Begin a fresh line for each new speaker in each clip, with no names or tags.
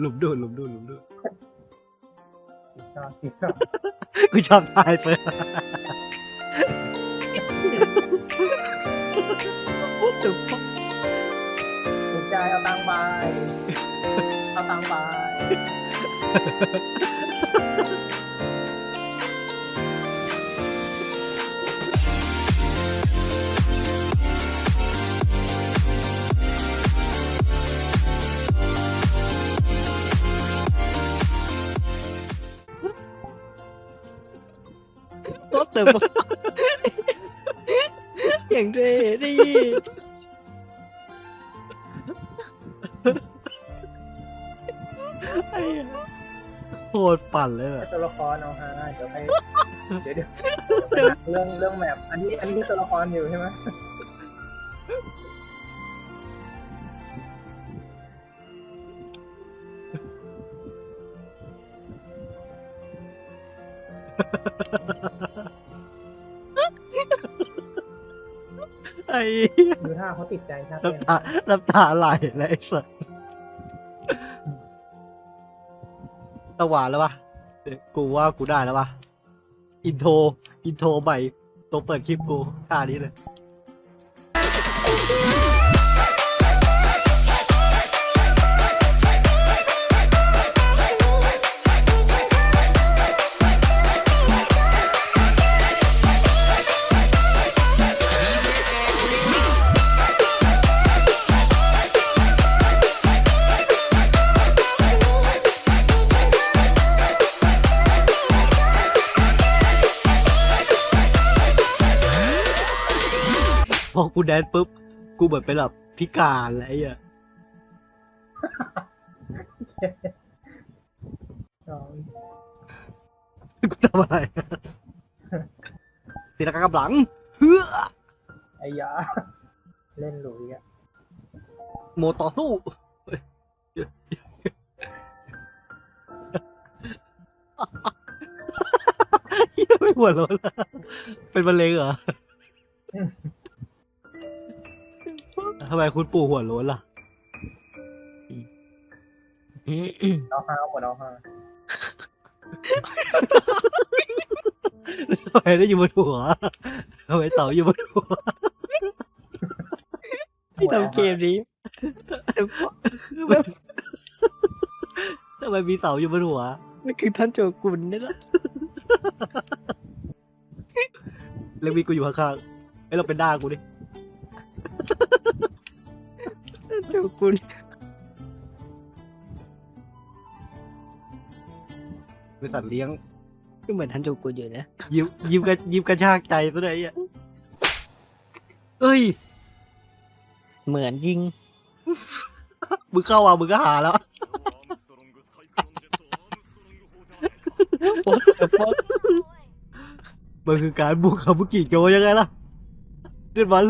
หลุมดูดหลุมดูดหลุมดูด
ชอบติดสอง
กูชอบตายไปโอ้ตึก
ถูกใจเอาตังค์ไปเอาตังค์ไป
เติม อย่างเท่ดิไอ้
โคตรปั่นเลยอะ
ให้ตัวละครเอาฮาเดี๋ยวให้เดี๋ยวเดี๋ยวเดี๋ยวเรื่องเรื่องแมปอันนี้อันนี้คือตัวละครอยู่ใช่ไหม ดูท่าเขาติดใจชาติ
น้ำตาน้ำตาไหลเลยไอ้สัสตะหวานแล้วปะเดี๋ยวกูว่ากูได้แล้วปะอินโทรอินโทรใหม่ตัวเปิดคลิปกูท่านี้เลย อกูแดนปุ๊บ กูเหมือนเป็นแบบพิการอะไรอะ
สอง
กูทำอะไรตีลังกากำลังเฮ้อ
ไอ้ยาเล่นหลุยอะ
โมต่อสู้เฮ้ยเหี้ยไม่หัวเร้อนละเป็นมะเร็งเหรอ ทำไมคุณปู่หัวโล้นล่ะ
เอาฮาเอาหมดเอาฮา
ทำไมได้อยู่บนหัวทำไมเต่าอยู่บนหัว
ที่ทำเกมนี้
ทำไมมีเสาอยู่บนหัว
นั่นคือท่านโจกุนนี่แหละ
แล้วมีกูอยู่ข้างๆไอ้ยเราเป็นด้ากูดิ
ท่านโจกุน
เป็นสัตว์เลี้ยง
ก็เหมือนท่านโจกุนอยู่นะ
ยิ้มยิ้มกระยิ้มกระชากใจซะเลยอะเอ้ย
เหมือนยิง
มึงเข้าอะมึงก็หาแล้ว
โอ๊ตแต่ฟอก
มันคือการบุกคาบุกิโจยังไงล่ะเดือนวัน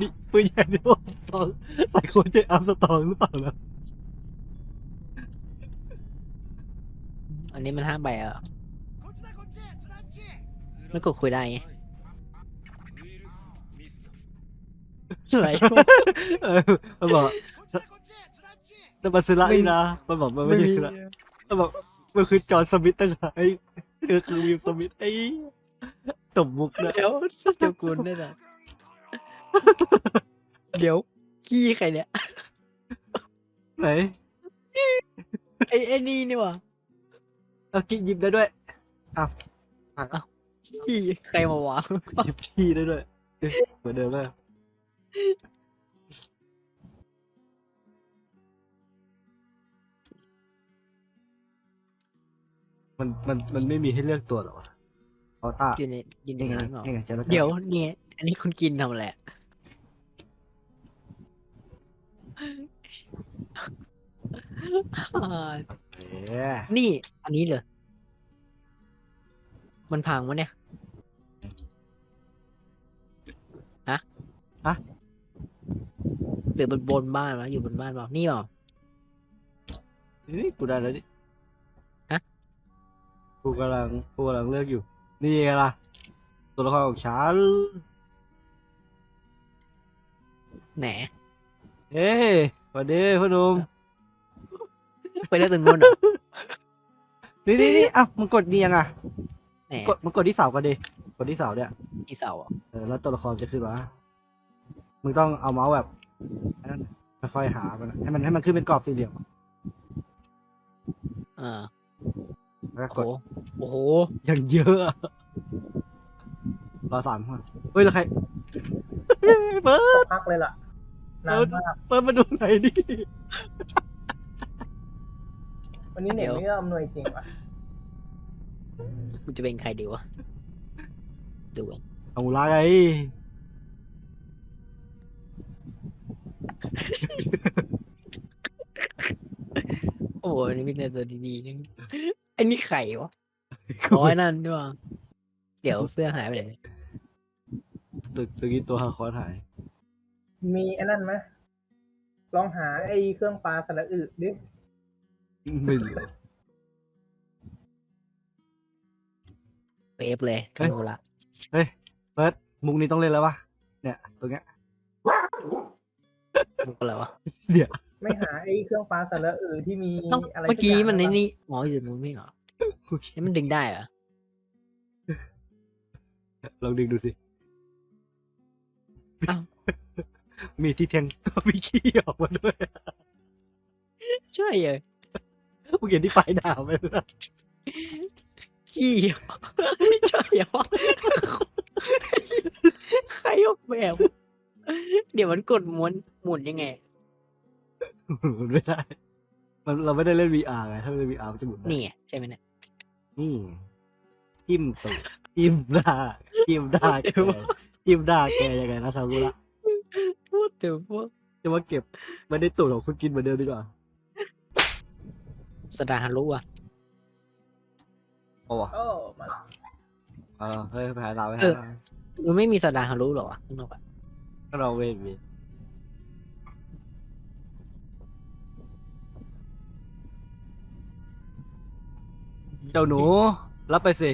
นี่ปืนใหญ่ที่ว่า ตองใส่คนใจอัพสตองหรือเปล่าล่ะ
อันนี้มันห้ามใบอะไม่กดคุยได้ไงอะไร
เออมันบอกแต่มันซื้อละนี่นะมันบอกมันไม่ใช่ซื้อละมันบอกมันคือจอห์นสมิธตั้งหากไอ้เออคือวิมสมิธไอ้ตบมุกนะ
เดี๋ยวท่านโจกุนนี่แหละเดี๋ยว ขี้ใครเนี่ย
ไหน
ไอ้ไอ้นี่นี่หวะ
เอากินหยิบได้ด้วยอ้าว
ขี้ใครมาวาง
หยิบขี้ได้ด้วยเอ๊ะเหมือนเดิมเลยมันมันมันไม่มีให้เลือกตัวเหรอวะออต้า
อยู่ในอยู่ใน
นี่ไง
นั้นหรอ
นี่ไงเจอแล้ว
เดี๋ยวเนี่ยอันนี้คุณกินทำอะไรอะ อ่า
เอ๊ะ
นี่ อันนี้เหรอ มันพังวะเนี่ย ฮะ
ฮะ
หรือบนบนบ้านวะอยู่บนบ้านเปล่านี่เปล่า
นี่กูได้แล้วดิ
ฮะ
กูกำลังกูกำลังเลือกอยู่ นี่ไงล่ะ ตัวละครของฉัน
แหน
เอ้ยสวัสดีพ่อหนุ่ม
ไปเลือกตรงนู้นเหรอ
นี่นี่นี่อะมึงกดนี่ยังอะ
แหม
กดมึงกดที่เสากันดิกดที่เสาเนี่ย
ที่เสาอะ
เออแล้วตัวละครจะขึ้นมามึงต้องเอาเมาส์แบบอันนั้นค่อยๆหามันให้มันให้มันขึ้นเป็นกรอบสี่เหลี่ยม
อ่า
แล้วก็
โอ้
ก
โห
ด
โอ้โห
อย่างเยอะอะรอสามคนเฮ้ยแล้วใครเปิด
พักเลยล่ะนานมาก
เปิดมาดูไหนอยดิ
วันนี้เน็ตไม่เอื้ออำนวยจริงว่ะ
กูจะเป็นใครดีวะดูกัน
เอาละไง
โอ้โหอันนี้มีแต่ตัวดีๆนี่ไอ้นี่ไข่วะร้อยนั่นด้วยวะเดี๋ยวเสื้อหายไปไหน
ตึกตึกนี้ตัวฮาคอร์หาย
มีไอ้นั่นไหมลองหาไอ้เครื่องปลาสระอึดิ
ไม่เหลือ
เวฟเลย
เฮ้ย
โนละ
เปิดมุกนี้ต้องเล่นแล้ววะเนี่ยตรงเนี้ย
มุกอะไรวะ
เดี๋ยว
ไม่หาไอ้เครื่องปลาสระอึที่มี
เอ้า
อะไร
เมื่อกี้
สัย่าง
มันใน
ปะ
นี่อ๋ออยู่ตรงนู้นไม่เหรอนี่มันดึงได้เหรอ
ลองดึงดูสิ
อ้าว
มีที่แทงก็มีขี้ออกมาด้วย
ใช่เลย
มึงเห็นที่ปลายดาวไหมล่ะ
ขี้เหรอใช่เหรอใครออกแบบเดี๋ยวมันกดม้วนหมุนยังไง
มันไม่ได้ มันเราไม่ได้เล่น VR ไงถ้าเล่น VR มันจะหมุนได้
นี่ไงใช่ไหมเนี่ย
นี่จิ้มตูดจิ้มด่าจิ้มด่าแกจิ้มด่าแกยังไงนะซากุระ
พูดถึงพวก
จะว่าเก็บไม่ได้ตูดของคุณกินเหมือนเดิมดีกว่า
สดาฮารุอะ
โอ้วะ
โอ้มา
เออเฮ้ยไปหาดาวไป
เอ
หา
อ
ดาว
มันไม่มีสดาฮารุหรอวะข้างนอกอะ
ก็เราเวทมีเจ้าหนู รับไปสิ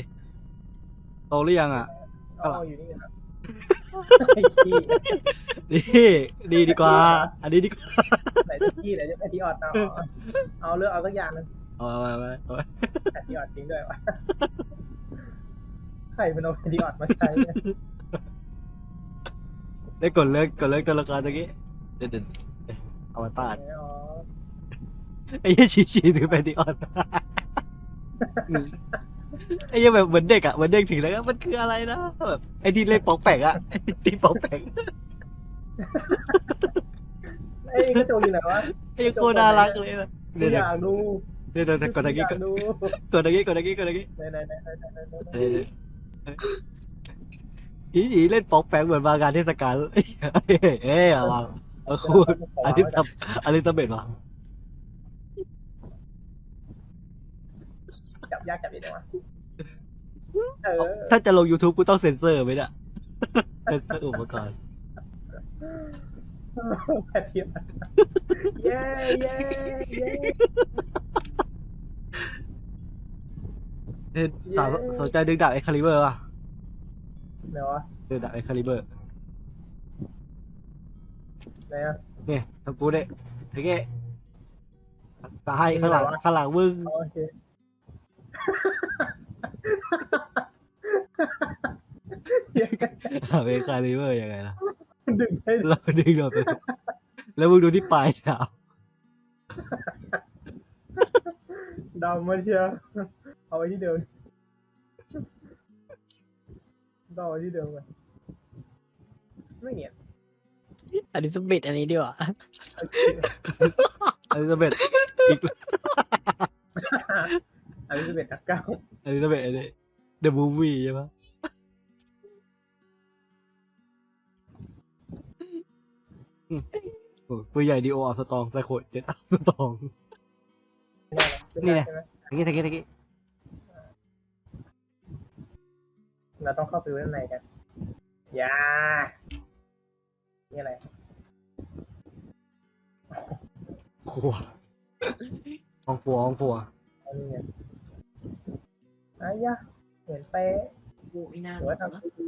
โตหรือยังอะ
เอาอยู่นี่นะไอ้ขี้
นี่ดีดีกว่า อันนี้ดีกว่า
ไหนจะขี้ไหนจะแพทที่ออดเอาเอาเลือกเอาสักอย่างหนึง
เอาไปไปไป
แพทที่ออดจริงด้วยวะใครเป็นเอาแพทที่ออดมาใช้เนี่ย
ได้กดเลิกกดเลิกตัวละครตะกี้เด็ดเด็ดอวตาร
อ๋อ
ไอ้ยี่ชีชีถือแพนติออน ไอ้ยี่แบบเหมือนเด็กอะเหมือนเด็กถึงแล้วก็มันคืออะไรนะแบบไอ้ที่เล่นปอกแปกอะไอ้ที่ปอกแปก
ไอ้กระโจกอยู่ไหนวะ
ไอ้โคตรน่ารักเลยนะ
กู
เดี๋ยว
อ
เดี๋ยวยา
กดู
เดี๋ยวเดี๋ยวกดตะกี้
อยาก
กด
ดู
กดตะกี้กดตะกี้กดตะกี้
ไหนไหนไหนไหนไหนไหนไหน
เดี๋ยวเดี๋ยวอีอีเล่นปอกแปกเหมือนมางานเทศกาลเอ้ยเอ้ยเอาวะเอาคู่อันนี้ทำอันนี้ทำเบ็ดวะ
จับยากจับยังไงวะ เออ
ถ้าจะลง YouTube กูต้องเซ็นเซอร์ไหมเนี่ยเซ็นเซอร์อุปกรณ์
แพทที่ออดเย้เย้เย้
เอ้ยสาวสนใจดึงดาบเอ็กคาลิเบอร์ป่ะ
ไหนวะ
ดึงดาบเอ็กคาลิเบอร์
ไหนอะ
เนี่ยทำกูเนี่ยไอ้เงี้ยซ้ายข้างหลังข้างหลังมึง
อ๋อโอเค
ดาบเอ็กคาลิเบอร์ยังไงล่ะ
ดึงให้
เราดึงดาบไปแล้วมึงดูที่ปลายดาบ
ดำมาเชียวเอาไว้ที่เดิมต้องเอาไว้ที่เดิมกันไม่เนียน
อันนี้สปิดอันนี้ดีกว่า
โอเค
อลิซาเบธอีก
อันนี้จะเป็นอักเก้า
อลิซาเบธอันนี้ The Movie ใช่ปะอืมโอ้ตัวใหญ่ดีโออัลสตองไซโคเจ็ดอัลสตอง นี่ไง
ใช่ไหม
ตะกี้ตะกี้ตะกี้
เราต้องเข้าไปไว้ข้างในกันอย่านี่อะไร
ครัวห้องครัวห้องครัว
อันนี้ไง อายะเหมือนเป๊ะ
กูไม่น่า
หรือว่าทำดี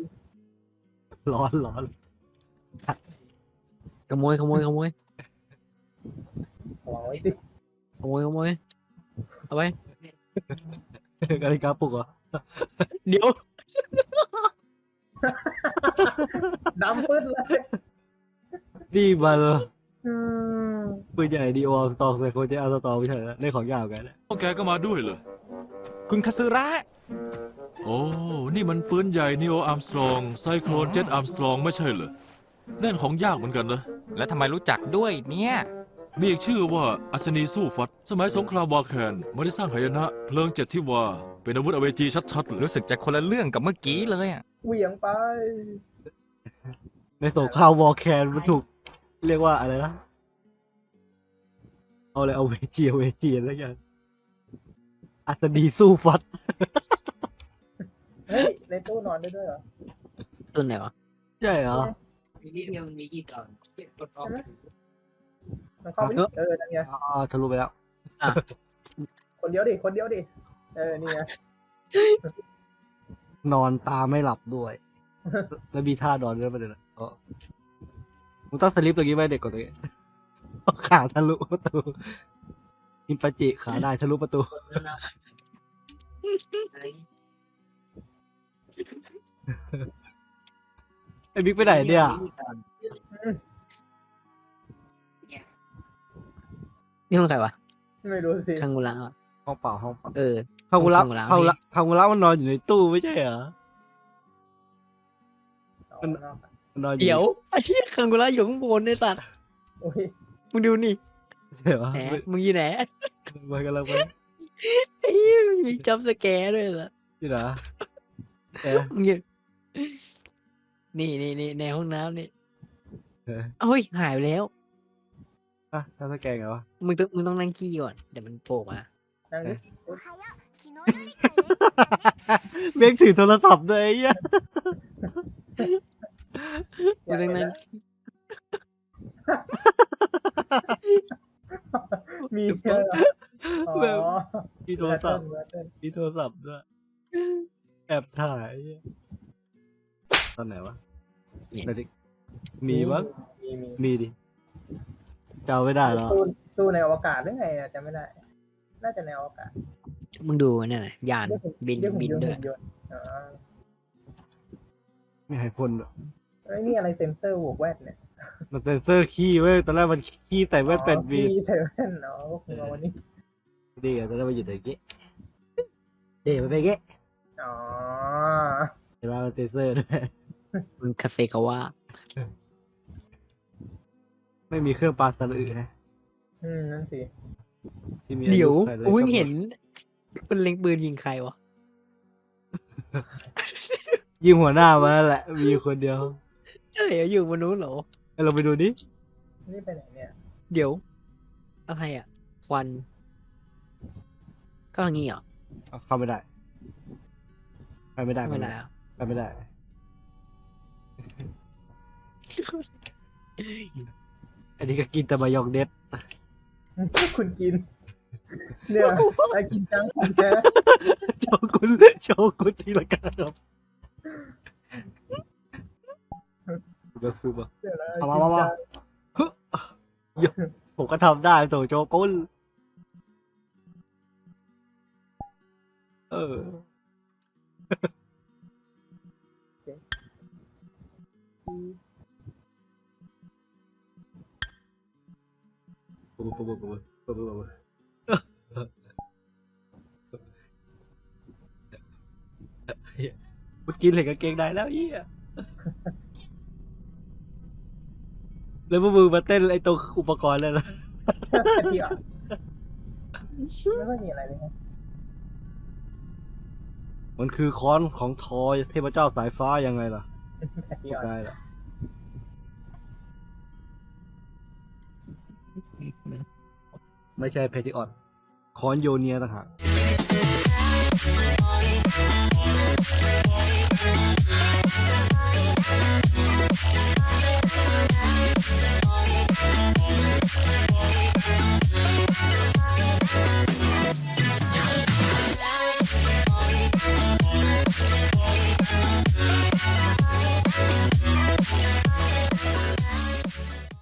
ร้อนร้อน
ขโมยขโมยขโมย
ๆหวังไว้สิ
ขโมยขโมยเอาไว้
นาฬิกาปลุกเหรอ
เดี๋ยว
ดำปื้ดเลย
นี่มัน
อืม
ปืนใหญ่ดีโอสตองแต่คนจะเอาสตองไม่ใช่เหรอได้ของยาวกันนะ
พวกแกก็มาด้วยเหรอ
คุณคาซึระ
โอ้ นี่มันปืนใหญ่นิโออาร์มสตรองไซโคลนเจ็ตอาร์มสตรองไม่ใช่เหรอนั่นของยากเหมือนกันนะ
แล้วทำไมรู้จักด้วยเนี่ย
มีอีกชื่อว่าอัศนีสู้ฟัด สมัยสงครามวาแคนไม่ได้สร้างหายนะ เพลิงเจ็ดที่ว่า เป็นอาวุธอเวจีชัดๆเลย
รู้สึกจะคนละเรื่องกับเมื่อกี้เลยอะ
เหวี่ยงไป
ในสงครามวอลแคนมันถูก เรียกว่าอะไรนะ เอาเลยเอาเวจีเอาเวจีแล้วกัน อัศดีสู้ฟัด
เฮ้ยในตู้นอนได้ด้วยเหรอ
ต้นไหนวะ
ใช่เหรอ
มีนิดเดียวมีกี่ตอนเก็บกดออก
มันเข้าไปดิเออนั่นไง
อ๋อทะลุไปแล้ว
คนเดียวดิคนเดียวดิเออนี่ไง
นอนตาไม่หลับด้วย แล้วมีท่านอนด้วยประเด็นอะอ๋อมึงต้องสลิปตรงนี้ไว้เด็กกว่าตรงนี้ขาทะลุประตู อินปาจิขาได้ทะลุประตู ไอ้บิ๊กไปไหนเนี่ย
นี่ห้องใครวะ
ไม่รู้สิ
คังกุระวะ
ห้องเปล่าห้องเปล่า
เออ
คางูระ
คางูระ
คางูระคางูระมันนอนอยู่ในตู้ไม่ใช่เหรอมันมันนอนอยู่
เดี๋ยวไอ้เหี้ยคังกุระอยู่ข้างบนในสัตว์
โอ้ย
มึงดูนี่
ใช่เหรอ
แหมมึงอยู่ไหน
ไปกันแล้วไป
ไอ้เหี้ยมีจับสแกร์ด้วยสัตว์
ที่ไหนเออ
มึงอยู่นี่นี่นี่ในห้องน้ำนี่
เออ
เฮ้ยหายไปแล้ว
อะทำสแกนไงวะ
มึงต้องมึงต้องนั่งขี้ก่อนเดี๋ยวมันโผล่มา
นั่งดิ
เบกถือโทรศัพท์ด้วยไอ้เหี้ย
มึงต้องนั่ง
เชื่ออ๋อ
มีโทรศัพท์
เวอร์ชัน
มีโทรศัพท์ด้วย แอบถ่ายไอ้เหี้ยตอนไหนวะไหนดิมีมั้ง
มีมี
มีดิเจ้าไม่ได้หรอ
สู้สู้ในอวกาศหรือไงอะจำไม่ได้ น่าจะในอวกาศ
มึงดูนั่นน่ะยานบิน
เรียกหุ่
บิน
ยนต์
ด้วย
หุ่นยนต์อ๋อ
ไม่ให้พ่นด้วย
เอ้ยนี่อะไรเซนเซอร์บวกแว่นเนี่ย
มันเซนเซอร์ขี้เว้ยตอนแรกมันขี้แต่แว่นเป็น
อ๋อ
บี
พี่ใส่แว่นเนาะพวกมึงเอาวันนี้
ดีอะตอนแรกมันอยู่ตรงนี้เดี๋ยวมันไปนอย่างงี้
อ๋อ
เห็นว่ามันเซนเซอร์ด้วย
มึงคาเซกาวะ
ไม่มีเครื่องปลาสะอือนะ
อืมนั่นสิ
ที่มี
เดี๋ยว
ใส่ล
อุ้ย
ก็
เห็นเป็นเล็งปืนยิงใครวะ
ยิงหัวหน้ามาแล้วแหละ มีอยู่คนเดียว
ใช่เหรออยู่บนนู้นเหรอ
ให้ เราไปดูดิ
นี่ไปไหนเนี่ย
เดี๋ยว อะไรอะ ควัน ก็อย่างงี้เหรอ
เอาเข้าไม่ได้ไปไม่ได้
ไม่ได้เหรอ
ไปไม่ได้ อันนี้ก็กินแต่มายองเด็ด
คุณกิน เนี่ยไอ้กินจังของแท้
โชกุนโชกุนทีละกันครับ เบิกซื้อมา
เดี๋ยวนะ
เอามามามาผมก็ทำได้โถโชกุนเออปุ๊บปุ๊บปุ๊บปุ๊บปุ๊บปุ๊บปุ๊บเมื่อกี้เหล็กกางเกงในแล้วเฮีย แล้วพวกมึงมาเต้นไอ้ตรงอุปกรณ์เลยนะ
แค่เดียวไม่ค่อยมีอะไรเลยนะ
มันคือค้อนของทอยเทพเจ้าสายฟ้ายังไงล่ะ
แค่เดียว
ได้ล่ะไม่ใช่เพทิออดคอนโยเนียต่างหาก